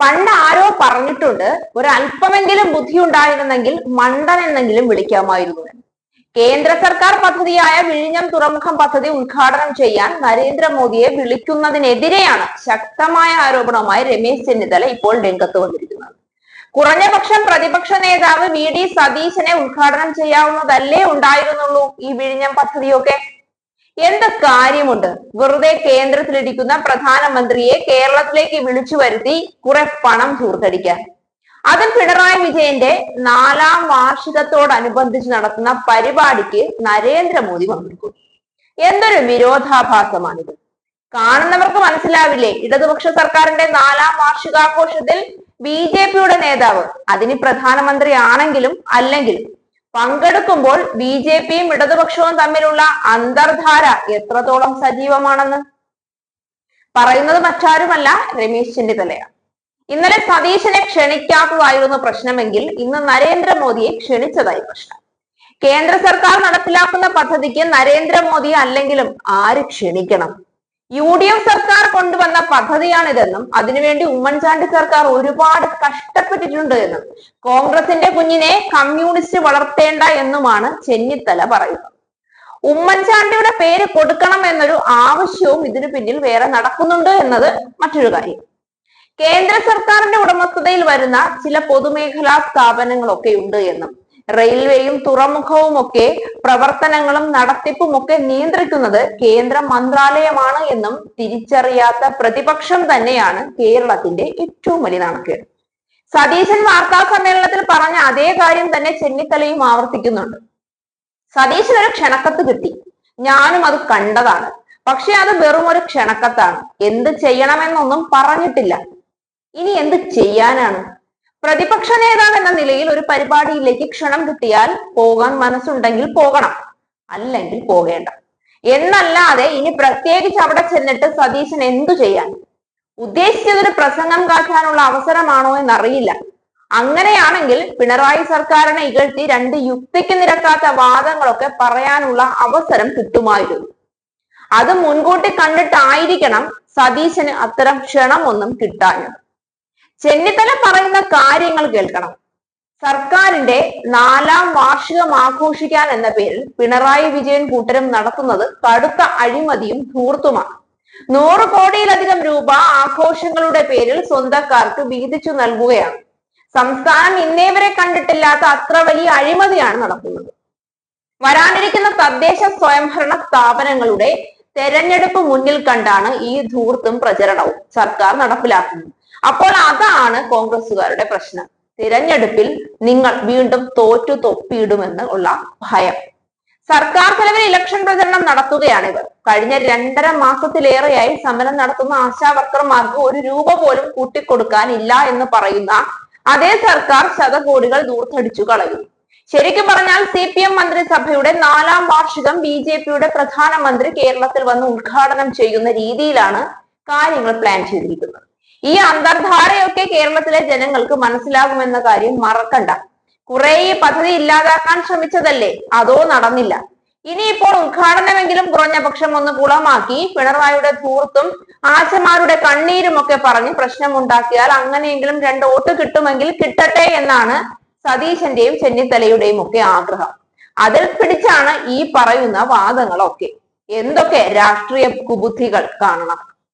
പണ്ട് ആരോ പറഞ്ഞിട്ടുണ്ട് ഒരല്പമെങ്കിലും ബുദ്ധി ഉണ്ടായിരുന്നെങ്കിൽ മണ്ടൻ എന്നെങ്കിലും വിളിക്കാമായിരുന്നു കേന്ദ്ര സർക്കാർ പദ്ധതിയായ വിഴിഞ്ഞം തുറമുഖം പദ്ധതി ഉദ്ഘാടനം ചെയ്യാൻ നരേന്ദ്രമോദിയെ വിളിക്കുന്നതിനെതിരെയാണ് ശക്തമായ ആരോപണവുമായി രമേശ് ചെന്നിത്തല ഇപ്പോൾ രംഗത്ത് വന്നിരിക്കുന്നത്. കുറഞ്ഞപക്ഷം പ്രതിപക്ഷ നേതാവ് വി. ഡി. സതീശനെ ഉദ്ഘാടനം ചെയ്യാവുന്നതല്ലേ ഉണ്ടായിരുന്നുള്ളൂ ഈ വിഴിഞ്ഞം പദ്ധതിയൊക്കെ? എന്ത് കാര്യമുണ്ട്? വെറുതെ കേന്ദ്രത്തിലിരിക്കുന്ന പ്രധാനമന്ത്രിയെ കേരളത്തിലേക്ക് വിളിച്ചു വരുത്തി കുറെ പണം ചൂർത്തടിക്കാൻ. അതും പിണറായി വിജയന്റെ നാലാം വാർഷികത്തോടനുബന്ധിച്ച് നടത്തുന്ന പരിപാടിക്ക് നരേന്ദ്രമോദി പങ്കെടുക്കും. എന്തൊരു വിരോധാഭാസമാണിത്. കാണുന്നവർക്ക് മനസ്സിലാവില്ലേ? ഇടതുപക്ഷ സർക്കാരിന്റെ നാലാം വാർഷികാഘോഷത്തിൽ ബി ജെ പിയുടെ നേതാവ് അതിന് പ്രധാനമന്ത്രി ആണെങ്കിലും അല്ലെങ്കിലും പങ്കെടുക്കുമ്പോൾ ബി ജെ പിയും ഇടതുപക്ഷവും തമ്മിലുള്ള അന്തർധാര എത്രത്തോളം സജീവമാണെന്ന്? പറയുന്നത് മറ്റാരുമല്ല രമേശ് ചെന്നിത്തലയാണ്. ഇന്നലെ സതീശനെ ക്ഷണിക്കാത്തതായിരുന്നു പ്രശ്നമെങ്കിൽ ഇന്ന് നരേന്ദ്രമോദിയെ ക്ഷണിച്ചതായി പ്രശ്നം. കേന്ദ്ര സർക്കാർ നടപ്പിലാക്കുന്ന പദ്ധതിക്ക് നരേന്ദ്രമോദി അല്ലെങ്കിലും ആര് ക്ഷണിക്കണം? യു ഡി എഫ് സർക്കാർ കൊണ്ടുവന്ന പദ്ധതിയാണിതെന്നും അതിനുവേണ്ടി ഉമ്മൻചാണ്ടി സർക്കാർ ഒരുപാട് കഷ്ടപ്പെട്ടിട്ടുണ്ട് എന്നും കോൺഗ്രസിന്റെ കുഞ്ഞിനെ കമ്മ്യൂണിസ്റ്റ് വളർത്തേണ്ട എന്നുമാണ് ചെന്നിത്തല പറയുന്നത്. ഉമ്മൻചാണ്ടിയുടെ പേര് കൊടുക്കണം എന്നൊരു ആവശ്യവും ഇതിനു പിന്നിൽ വേറെ നടക്കുന്നുണ്ട് എന്നത് മറ്റൊരു കാര്യം. കേന്ദ്ര സർക്കാരിന്റെ ഉടമസ്ഥതയിൽ വരുന്ന ചില പൊതുമേഖലാ സ്ഥാപനങ്ങളൊക്കെ ഉണ്ട് എന്നും റെയിൽവേയും തുറമുഖവും ഒക്കെ പ്രവർത്തനങ്ങളും നടത്തിപ്പും ഒക്കെ നിയന്ത്രിക്കുന്നത് കേന്ദ്ര മന്ത്രാലയമാണ് എന്നും തിരിച്ചറിയാത്ത പ്രതിപക്ഷം തന്നെയാണ് കേരളത്തിന്റെ ഏറ്റവും വലിയ നാണക്കേട്. സതീശൻ വാർത്താ സമ്മേളനത്തിൽ പറഞ്ഞ അതേ കാര്യം തന്നെ ചെന്നിത്തലയും ആവർത്തിക്കുന്നുണ്ട്. സതീശൻ ഒരു ക്ഷണക്കത്ത് കിട്ടി. ഞാനും അത് കണ്ടതാണ്. പക്ഷെ അത് വെറും ഒരു ക്ഷണക്കത്താണ്. എന്ത് ചെയ്യണമെന്നൊന്നും പറഞ്ഞിട്ടില്ല. ഇനി എന്ത് ചെയ്യാനാണ്? പ്രതിപക്ഷ നേതാവ് എന്ന നിലയിൽ ഒരു പരിപാടിയിലേക്ക് ക്ഷണം കിട്ടിയാൽ പോകാൻ മനസ്സുണ്ടെങ്കിൽ പോകണം. അല്ലെങ്കിൽ പോകേണ്ട. എന്നല്ലാതെ ഇനി പ്രത്യേകിച്ച് അവിടെ ചെന്നിട്ട് സതീശൻ എന്തു ചെയ്യാൻ? ഉദ്ദേശിച്ചതൊരു പ്രസംഗം കാട്ടാനുള്ള അവസരമാണോ എന്നറിയില്ല. അങ്ങനെയാണെങ്കിൽ പിണറായി സർക്കാരിനെ ഇകഴ്ത്തി രണ്ട് യുക്തിക്ക് നിരക്കാത്ത വാദങ്ങളൊക്കെ പറയാനുള്ള അവസരം കിട്ടുമായിരുന്നു. അത് മുൻകൂട്ടി കണ്ടിട്ടായിരിക്കണം സതീശന് അത്തരം ക്ഷണമൊന്നും കിട്ടാഞ്ഞത് ചെന്നിത്തല പറയുന്ന കാര്യങ്ങൾ കേൾക്കണം. സർക്കാരിന്റെ നാലാം വാർഷികം ആഘോഷിക്കാൻ എന്ന പേരിൽ പിണറായി വിജയൻ കൂട്ടരും നടത്തുന്നത് കടുത്ത അഴിമതിയും ധൂർത്തുമാണ്. നൂറ് കോടിയിലധികം രൂപ ആഘോഷങ്ങളുടെ പേരിൽ സ്വന്തക്കാർക്ക് വീതിച്ചു നൽകുകയാണ്. സംസ്ഥാനം ഇന്നേവരെ കണ്ടിട്ടില്ലാത്ത അത്ര വലിയ അഴിമതിയാണ് നടക്കുന്നത്. വരാനിരിക്കുന്ന തദ്ദേശ സ്വയംഭരണ സ്ഥാപനങ്ങളുടെ തെരഞ്ഞെടുപ്പ് മുന്നിൽ കണ്ടാണ് ഈ ധൂർത്തും പ്രചരണവും സർക്കാർ നടപ്പിലാക്കുന്നത്. അപ്പോൾ അതാണ് കോൺഗ്രസുകാരുടെ പ്രശ്നം. തിരഞ്ഞെടുപ്പിൽ നിങ്ങൾ വീണ്ടും തോറ്റു തൊപ്പിയിടുമെന്ന് ഉള്ള ഭയം. സർക്കാർ ചെലവിൽ ഇലക്ഷൻ പ്രചരണം നടത്തുകയാണ് ഇവർ. കഴിഞ്ഞ രണ്ടര മാസത്തിലേറെയായി സമരം നടത്തുന്ന ആശാവർക്കർമാർക്ക് ഒരു രൂപ പോലും കൂട്ടിക്കൊടുക്കാനില്ല എന്ന് പറയുന്ന അതേ സർക്കാർ ശതകോടികൾ ദൂർത്തടിച്ചു കളയുന്നു ശരിക്കും പറഞ്ഞാൽ സി പി എം മന്ത്രിസഭയുടെ നാലാം വാർഷികം ബി ജെ പിയുടെ പ്രധാനമന്ത്രി കേരളത്തിൽ വന്ന് ഉദ്ഘാടനം ചെയ്യുന്ന രീതിയിലാണ് കാര്യങ്ങൾ പ്ലാൻ ചെയ്തിരിക്കുന്നത്. ഈ അന്തർധാരയൊക്കെ കേരളത്തിലെ ജനങ്ങൾക്ക് മനസ്സിലാകുമെന്ന കാര്യം മറക്കണ്ട. കുറെ ഈ പദ്ധതി ഇല്ലാതാക്കാൻ ശ്രമിച്ചതല്ലേ? അതോ നടന്നില്ല. ഇനിയിപ്പോൾ ഉദ്ഘാടനമെങ്കിലും കുറഞ്ഞ പക്ഷം ഒന്ന് കുളമാക്കി പിണറായിയുടെ ധൂർത്തും ആശമാരുടെ കണ്ണീരും ഒക്കെ പറഞ്ഞ് പ്രശ്നമുണ്ടാക്കിയാൽ അങ്ങനെയെങ്കിലും രണ്ട് വോട്ട് കിട്ടുമെങ്കിൽ കിട്ടട്ടെ എന്നാണ് സതീശന്റെയും ചെന്നിത്തലയുടെയും ഒക്കെ ആഗ്രഹം. അതിൽ പിടിച്ചാണ് ഈ പറയുന്ന വാദങ്ങളൊക്കെ. എന്തൊക്കെ രാഷ്ട്രീയ കുബുദ്ധികൾ കാണണം.